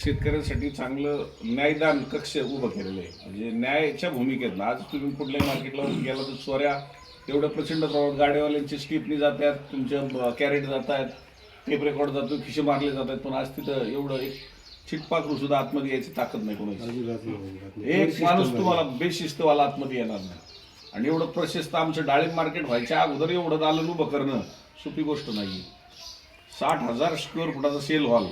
शेतकऱ्यांसाठी चांगलं न्यायदान कक्ष उभं केलेलं आहे. म्हणजे न्यायाच्या भूमिकेत आज तुम्ही कुठल्याही मार्केटला गेला तर चोऱ्या एवढ्या प्रचंड प्रमाणात गाड्यावाल्यांची स्टिपनी जातात तुमच्या कॅरेट जात आहेत टेप रेकॉर्ड जातो खिशे मारले जात आहेत पण आज तिथं एवढं एक चिटपाकरू सुद्धा आतमध्ये यायची ताकद नाही कोणाची. एक माणूस तुम्हाला बेशिस्तवाला आतमध्ये येणार नाही. आणि एवढं प्रशस्त आमचं डाळिंब मार्केट व्हायच्या अगोदर एवढं दालन उभं करणं सोपी गोष्ट नाही साठ हजार स्क्वेअर फुटाचा सेल हॉल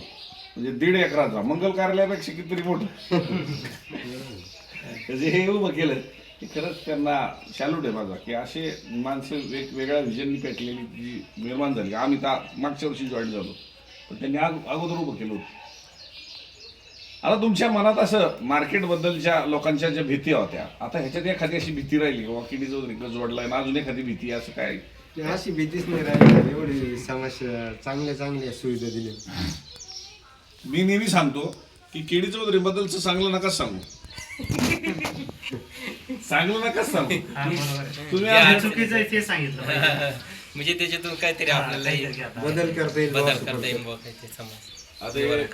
म्हणजे दीड एकराचा. मंगल कार्यालयापेक्षा कितीतरी मोठं. म्हणजे हे उभं केलं की खरंच त्यांना सॅल्यूट आहे माझा. की असे माणसं वेगवेगळ्या विजननी पेटलेली जी निर्माण झाली. आम्ही तर मागच्या वर्षी जॉईन झालो. पण त्यांनी आग अगोदर उभं केलं होतं. आता तुमच्या मनात असं मार्केटबद्दलच्या लोकांच्या ज्या भीती होत्या आता ह्याच्यात एखादी अशी भीती राहिली किंवा किडी जो रिक्वेस्ट जोडलाय ना अजून एखादी भीती असं काय? अशी भीतीच नाही राहिली. एवढी समस्या चांगल्या चांगल्या सुविधा दिल्या मी नेहमी सांगतो की केडी चौधरी बद्दलच चांगलं नकाच सांगू. चांगलं नकाच सांगू. तुम्ही या असं- चुकीचं आहे ते सांगितलं. म्हणजे त्याच्यातून काहीतरी आपल्याला. बदल करता येईल बदल करता येईल असं बुवा काहीतरी समज. आता हे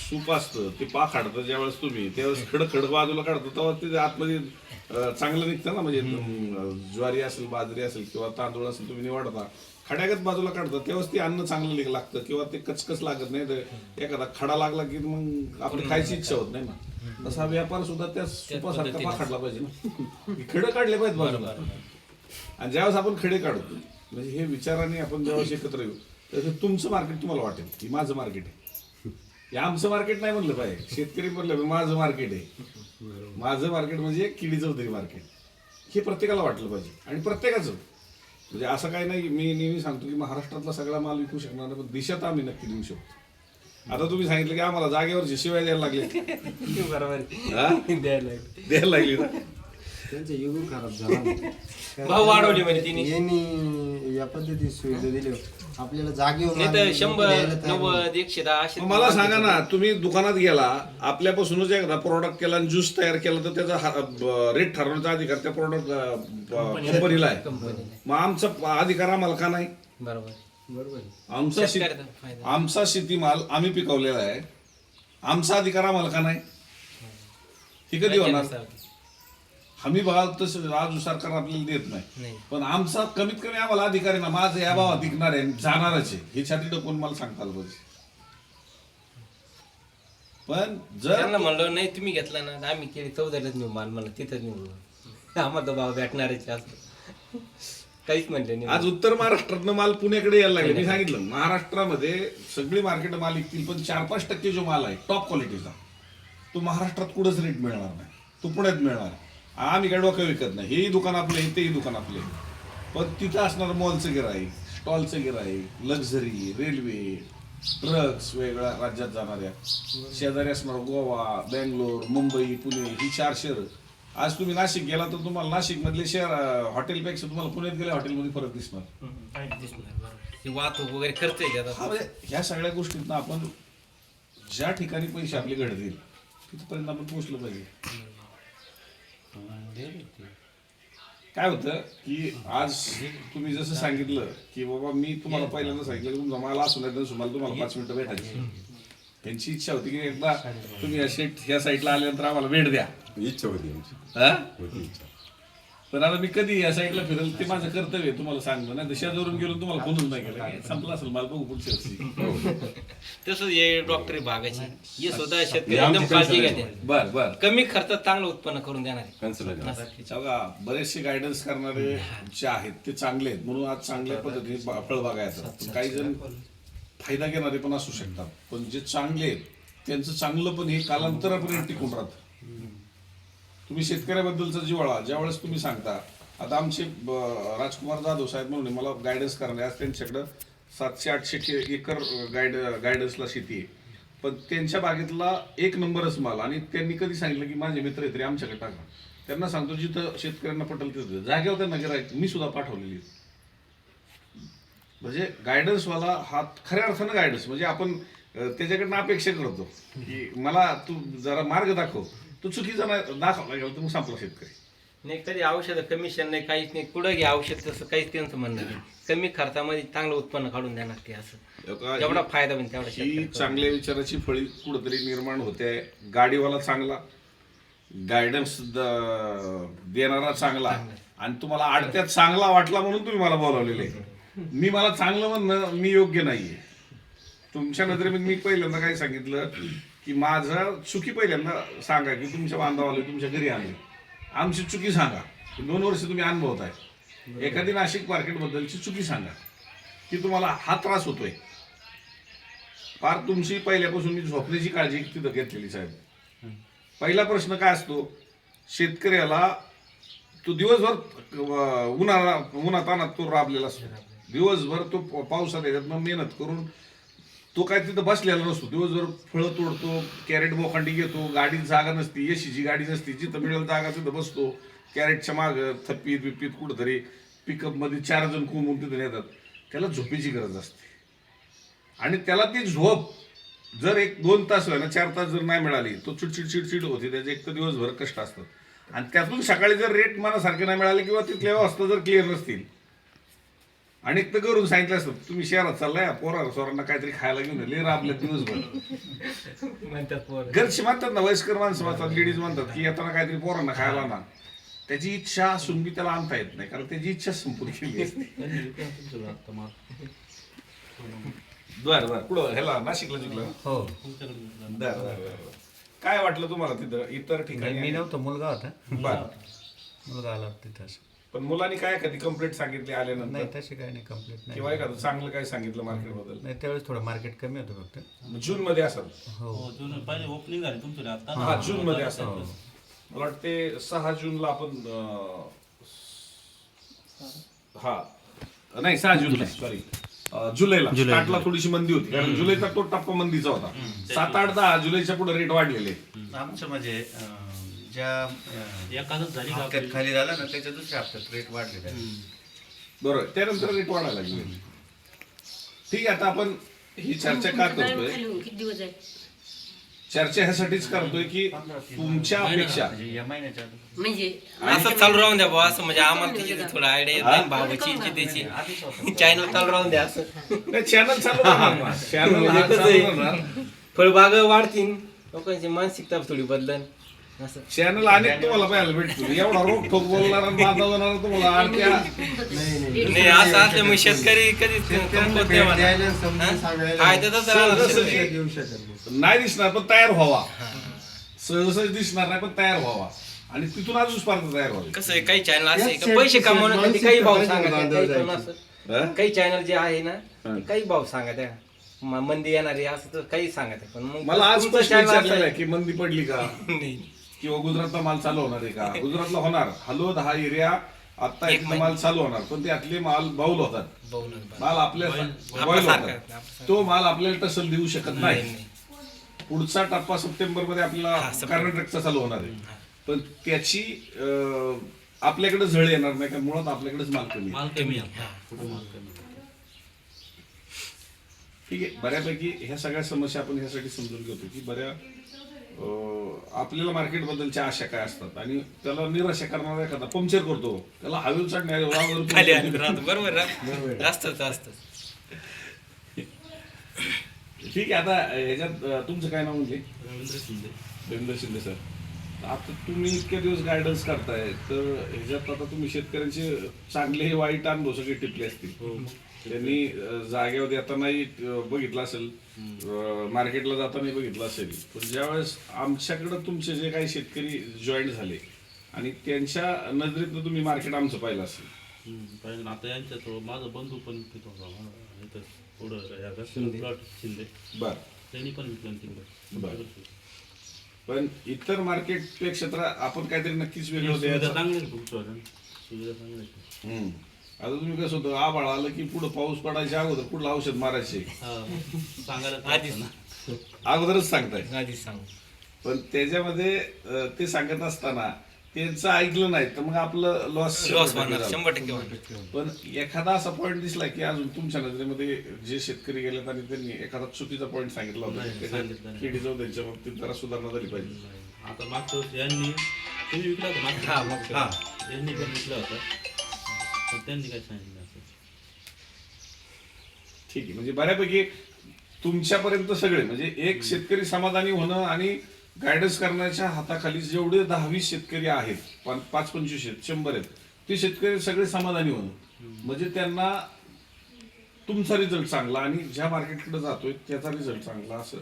सूप असतं ते पा काढतं ज्यावेळेस तुम्ही त्यावेळेस खड खड बाजूला काढतो तेव्हा ते आतमध्ये अं, चांगलं निघतं ना म्हणजे अं, ज्वारी असेल बाजरी असेल किंवा तांदूळ असेल तुम्ही निवडता. खड्यागत बाजूला काढता तेव्हाच ते अन्न चांगलं लिग- लागतं किंवा ते कचकच लागत नाही. तर एखादा खडा लागला की मग आपली खायची इच्छा होत नाही ना तसा व्यापार सुद्धा त्या सुपासारखा पाखडला पाहिजे ना. खडं काढले पाहिजे बाजूला. आणि ज्यावेळेस आपण खडे काढतो म्हणजे हे विचाराने आपण ज्यावेळेस एकत्र येऊ तर तुमचं मार्केट तुम्हाला वाटेल की माझं मार्केट आहे. हे आमचं मार्केट नाही म्हणलं पाहिजे शेतकरी म्हणलं माझं मार्केट आहे. माझं मार्केट म्हणजे किडी चौधरी मार्केट. हे प्रत्येकाला वाटलं पाहिजे आणि प्रत्येकाचं. म्हणजे असं काही नाही मी नेहमी सांगतो की महाराष्ट्रातला सगळा माल विकू शकणार नाही पण देशात आम्ही नक्की देऊ शकतो आता तुम्ही सांगितलं की आम्हाला जागेवरची शिवाय द्यायला लागले बरोबर आहे. हा? द्यायला लागले. द्यायला लागली ना त्यांचं युग खराब झाला भाव वाढवले म्हणे तिने यांनी या पद्धती सुविधा दिली आपल्याला नाही तर लोकं शंभर. नव्वद एकशे दहा असे मग मला सांगा ना तुम्ही दुकानात गेला आपल्यापासूनच एकदा प्रोडक्ट केला आणि ज्यूस तयार केला तर त्याचा रेट ठरवण्याचा अधिकार त्या प्रोडक्ट कंपनीला आहे. मग आमचा अधिकार आम्हाला का नाही? बरोबर. बरोबर. आहे. आमचा शेत- शेतकऱ्याचा फायदा. आमचा शेतीमाल आम्ही पिकवलेला आहे. आमचा अधिकार आम्हाला का नाही? ही कधी होणार. हमी भाव तसं आज सरकार आपल्याला देत नाही. पण आमचा कमीत कमी आम्हाला अधिकार आहे ना माझं या भावात विकणार आहे जाणारच आहे. हे छाती कोण मला सांगता आलं पाहिजे. पण जर त्यांना म्हणलं नाही तुम्ही घेतला ना आम्ही केली चौदालाच नेऊ माल म्हणलं तिथं नेऊ आम्हाला तो भाव भेटणारच आहे असं काहीच म्हणले नाही. आज उत्तर महाराष्ट्रातनं माल पुण्याकडे यायला लागले. मी सांगितलं महाराष्ट्रामध्ये सगळी मार्केट माल विकतील पण चार पाच टक्के जो माल आहे टॉप क्वालिटीचा तो महाराष्ट्रात कुठंच रेट मिळणार नाही. तो पुण्यात मिळणार आम्ही काय डोकं विकत नाही. हेही दुकान आपले तेही दुकान आपले. पण तिथं असणार मॉलचं गिराईक स्टॉलचं गिराईक लक्झरी रेल्वे ट्रक्स वेगळ्या राज्यात जाणाऱ्या. शेजारी असणार गोवा बेंगलोर मुंबई पुणे ही चार शहरं. आज तुम्ही नाशिक गेला तर तुम्हाला नाशिक मधले शहर हॉटेलपेक्षा तुम्हाला पुण्यात गेल्या हॉटेलमध्ये फरक दिसणार. काही वाहतूक वगैरे आहे त्याचा. हा म्हणजे ह्या सगळ्या गोष्टीतनं आपण ज्या ठिकाणी पैसे आपले घडतील तिथपर्यंत आपण पोहोचलं पाहिजे. काय होतं की आज तुम्ही जसं सांगितलं की बाबा मी तुम्हाला पहिल्यांदा सांगितलं की तुमचा माल असू नाही तुम्हाला तुम्हाला पाच मिनिटं भेटायची. त्यांची इच्छा होती की एकदा तुम्ही या शेट ह्या साईडला आल्यानंतर आम्हाला भेट द्या. इच्छा होती आमची. हा? होती इच्छा. पण आता मी कधी या साईडला फिरेल ते माझं कर्तव्य आहे तुम्हाला सांगतो नाही शेजारून गेलो तुम्हाला फोनच नाही केला. संपला असेल मला बघू पुढच्या वर्षी. तसंच हे डॉक्टरी भागाची हे स्वतः शेतकरी हे एकदम काळजी घेते. बर बर. कमी खर्चात चांगलं उत्पन्न करून देणार बघा बरेचसे गायडन्स करणारे जे आहेत ते चांगले आहेत. म्हणून आज चांगल्या पद्धतीने बा- फळबागा येतात पण काही जण फायदा घेणारे पण असू शकतात. पण जे चांगले आहेत त्यांचं चांगलं पण हे कालांतरापर्यंत टिकून राहतं. तुम्ही शेतकऱ्याबद्दलचा जिवाळा ज्यावेळेस तुम्ही सांगता आता आमचे राजकुमार जाधव साहेब म्हणून मला गायडन्स करणारे आज त्यांच्याकडं सातशे आठशे एकर गायड गायडन्सला शेती आहे. पण त्यांच्या बागेतला एक नंबरच माल आणि त्यांनी कधी सांगितलं की माझे मित्र आहेत रे आमच्याकडे टाका. त्यांना सांगतो जिथं शेतकऱ्यांना पटेल तिथं. जागेवर त्यांना गिरायक मी सुद्धा पाठवलेली म्हणजे गायडन्सवाला हा खऱ्या अर्थानं गायडन्स म्हणजे आपण त्याच्याकडनं अपेक्षा करतो की मला तू जरा मार्ग दाखव. तू चुकीचा नाही दाखवला गेला तर मग संपला शेतकरी. नाही कधी औषध कमिशन नाही काहीच नाही. पुढे घ्या औषध तसं काहीच त्यांचं म्हणणं नाही. कमी खर्चामध्ये चांगलं उत्पन्न काढून देणार ते असं. एका- जेवढा फायदा होईल तेवढा ही शेतकऱ्याला. चांगल्या विचाराची फळी कुठंतरी निर्माण होते. गाडीवाला चांगला गायडन्स देणारा चांगला आणि तुम्हाला आडत्यात चांगला वाटला म्हणून तुम्ही मला बोलावलेले. आहे. मी मला चांगलं म्हणणं मी योग्य नाहीये. तुमच्या नजरेमध्ये मी पहिल्यांदा काय सांगितलं? की माझं चुकी पहिल्यांदा सांगा की तुमच्या बांधवाला तुमच्या घरी आले आमची चुकी सांगा. दोन वर्ष तुम्ही अनुभवत आहे एखादी नाशिक मार्केटबद्दलची चुकी सांगा. की तुम्हाला हा त्रास होतोय. फार तुमची पहिल्यापासून मी झोपण्याची काळजी तिथं घेतलेली साहेब. पहिला प्रश्न काय असतो? शेतकऱ्याला तो दिवसभर उन्हाळा उन्हातानात तो राबलेला असतो. दिवसभर तो पावसात याच्यातनं मेहनत करून तो काय तिथं बसलेला नसतो. दिवसभर फळं तोडतो कॅरेट बोखांडी घेतो गाडीत जागा नसती येशीची गाडी नसती जिथं मिळेल जागा तिथं बसतो. कॅरेटच्या मागं थप्पीत बिप्पीत कुठंतरी पिकअपमध्ये चार जण कोंबून तिथं येतात त्याला झोपेची गरज असते. आणि त्याला ती झोप जर एक दोन तास ना चार तास जर नाही मिळाली तो चिडचिड चिडचिड होते. त्याचे एक तर दिवसभर कष्ट असतात. आणि त्यातून सकाळी जर रेट मनासारखे नाही मिळाले किंवा तिथल्या व्यवस्था जर क्लिअर नसतील आणि एक तर करून सांगितलं असतं तुम्ही शहरात चाललाय पोरा सोरांना काहीतरी खायला घेऊन लय आपल्या दिवसभर. म्हणतात पोरं. घरचे म्हणतात ना वयस्कर माणसं म्हणतात लेडीज म्हणतात की येताना काहीतरी पोरांना खायला ना त्याची इच्छा असून बी त्याला आणता येत नाही कारण त्याची इच्छा संपूर्ण केली असते. बर बर कुठं ह्याला नाशिकला जिंकला. हो. बर बर बर बर. काय वाटलं तुम्हाला तिथं इतर नाही, मी ठिकाणी नव्हतो मुलगा होता. बर. मुलगा आला तिथं. पण मुलांनी काय कधी कंप्लेंट सांगितली नाही आल्यानंतर तशी काही नाही कंप्लीट नाही. किंवा एखादं चांगलं काय सांगितलं मार्केटबद्दल? नाही त्यावेळेस थोडं मार्केट कमी होतं फक्त. जून मध्ये असेल? हो. हो जून पहिले ओपनिंग झाली तुमची रे आता. हा जून मध्ये असेल. हो. मला वाटते सहा जूनला आपण अं, हा. नाही सहा जून सॉरी जुलैला. स्टार्टला थोडीशी मंदी होती. कारण जुलैचा तो टप्पा मंदीचा होता. सात आठ दहा जुलैच्या पुढे रेट वाढलेले. आमचं म्हणजे अं, ज्या अं, एखादच झाली का हप्त्यात खाली झाला ना त्याच्या दुसऱ्या हप्त्यात रेट वाढले बरोबर त्यानंतर रेट वाढायला लागले. ठीक आहे आता आपण ही चर्चा का करतोय? किती दिवस आहे? चर्चा ह्यासाठीच करतोय की तुमच्या अपेक्षा. म्हणजे या महिन्याच्या आधी. म्हणजे असं चालू राहून द्या भाऊ असं म्हणजे आम्हाला त्याची थोडं आयडिया येत नाही भावाची त्याची चॅनल चालू राहून द्या असं. नाही चॅनल चालू राहणार चॅनल हा चालू राहणार फळबाग वाढतील. लोकांची मानसिकता थोडी बदलन. चॅनल अनेक तुम्हाला पाहायला भेटतील. एवढा रोख ठोक बोलणार आणि बाधा जाणार तुम्हाला आणखी नाही असं राहणार सहज शेतकरी. शकत नाही. नाही दिसणार पण तयार व्हावा. सहज दिसणार नाही पण तयार व्हावा. आणि तिथून अजून स्पर्धा तयार व्हावी. कसं आहे काही चॅनल असे पैसे कमवण्यासाठी काही भाव सांगा काही चॅनल जे आहे ना. ते काही भाव सांगा त्या म- मंदी येणारी असं तर काही सांगा ते पण मग मला आज की मंदी पडली का? नाही. किंवा गुजरातला माल चालू होणार आहे का गुजरातला होणार हलोद हा एरिया आता एक. माल चालू होणार पण त्यातले माल बाऊल होतात. माल आपल्या आपला बॉईल होतात आपला. तो माल आपल्याला टसल देऊ शकत नाही. पुढचा टप्पा सप्टेंबरमध्ये आपल्याला सप्टेंबर. कर्नाटकचा चालू होणार आहे पण त्याची आपल्याकडे झळ येणार नाही कारण मुळात आपल्याकडेच माल कमी आहे. माल कमी. ठीक आहे बऱ्यापैकी ह्या सगळ्या समस्या आपण ह्यासाठी समजून घेतो की बऱ्या आपल्याला मार्केट बद्दलच्या आशा काय असतात? आणि त्याला निराशा करणारा एखादा पंक्चर करतो. त्याला हवेल राहतो. बरोबर ठीक आहे आता ह्याच्यात तुमचं काय नाव म्हणजे? रवींद्र शिंदे. रवींद्र शिंदे सर आता तुम्ही इतके दिवस गायडन्स करताय तर ह्याच्यात आता तुम्ही शेतकऱ्यांचे चांगले वाईट अनुभव सगळे टिपले असतील. हो. त्यांनी जागेवर येतानाही बघितलं असेल. मार्केटला जातानाही बघितलं असेल. पण ज्यावेळेस आमच्याकडं तुमचे जे काही शेतकरी जॉईन झाले आणि त्यांच्या नजरेतनं तुम्ही मार्केट आमचं पाहिलं असेल. पाहिजे आता यांच्या थोडं माझा बंधू पण तिथं होता इथं पुढं प्लॉट शिंदे. बर. त्यांनी पण विकलं बरं. तिकडे पण इतर मार्केटपेक्षा तर आपण काहीतरी नक्कीच वेगळं सुविधा चांगली सुविधा चांगली. आता तुम्ही कसं होतं आभाळ आलं की पुढं पाऊस पडायच्या अगोदर कुठलं औषध मारायचे? हा सांगायला आधीच अगोदरच सांगताय. आधीच सांगू. पण त्याच्यामध्ये अं, ते सांगत असताना त्यांचं ऐकलं नाही तर मग आपलं लॉस लॉस होणार शंभर टक्के होणार पण एखादा असा पॉईंट दिसला की अजून तुमच्या नजरेमध्ये जे शेतकरी गेलेत आणि त्यांनी एखादा चुकीचा पॉईंट सांगितला होता नाही, त्याच्यात सांगितलं नाही. किडी जाऊ त्यांच्या बाबतीत जरा सुधारणा झाली पाहिजे. आता मागच्या वर्षी यांनी तुम्ही विकला होता मागच्या हा, वर्षी? यांनी पण विकला होता. त्यांनी काय सांगितलं असं. ठीक आहे म्हणजे बऱ्यापैकी तुमच्यापर्यंत सगळे म्हणजे एक शेतकरी समाधानी होणं आणि गायडन्स करण्याच्या हाताखाली जेवढे दहावीस शेतकरी आहेत पाच पाच पंचवीस शंभर आहेत ते शेतकरी सगळे समाधानी होणं. म्हणजे त्यांना तुमचा रिझल्ट चांगला आणि ज्या मार्केटकडे जातोय त्याचा रिझल्ट चांगला असं.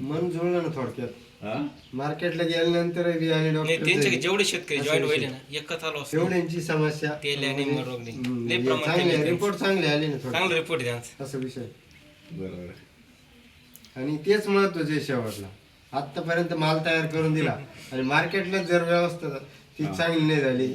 मन जुळलं ना थोडक्यात. हा? मार्केटला गेल्यानंतर बी आणि नाही त्यांचे डॉक्टर जेवढे शेतकरी जॉईन. व्हायले ना एकच आलो असतो. तेवढ्यांची समस्या. तेल आणि म्हणजे, मरोगले. हम्म, लय प्रमाण चांगले त्यांनी- रिपोर्ट चांगले आले ना थोडे चांगला रिपोर्ट त्यांचा असं विषय. बरोबर. आहे. आणि तेच महत्वाचं आहे शेवटला. आतापर्यंत माल तयार करून दिला. आणि मार्केटला जर व्यवस्था ती चांगली नाही झाली.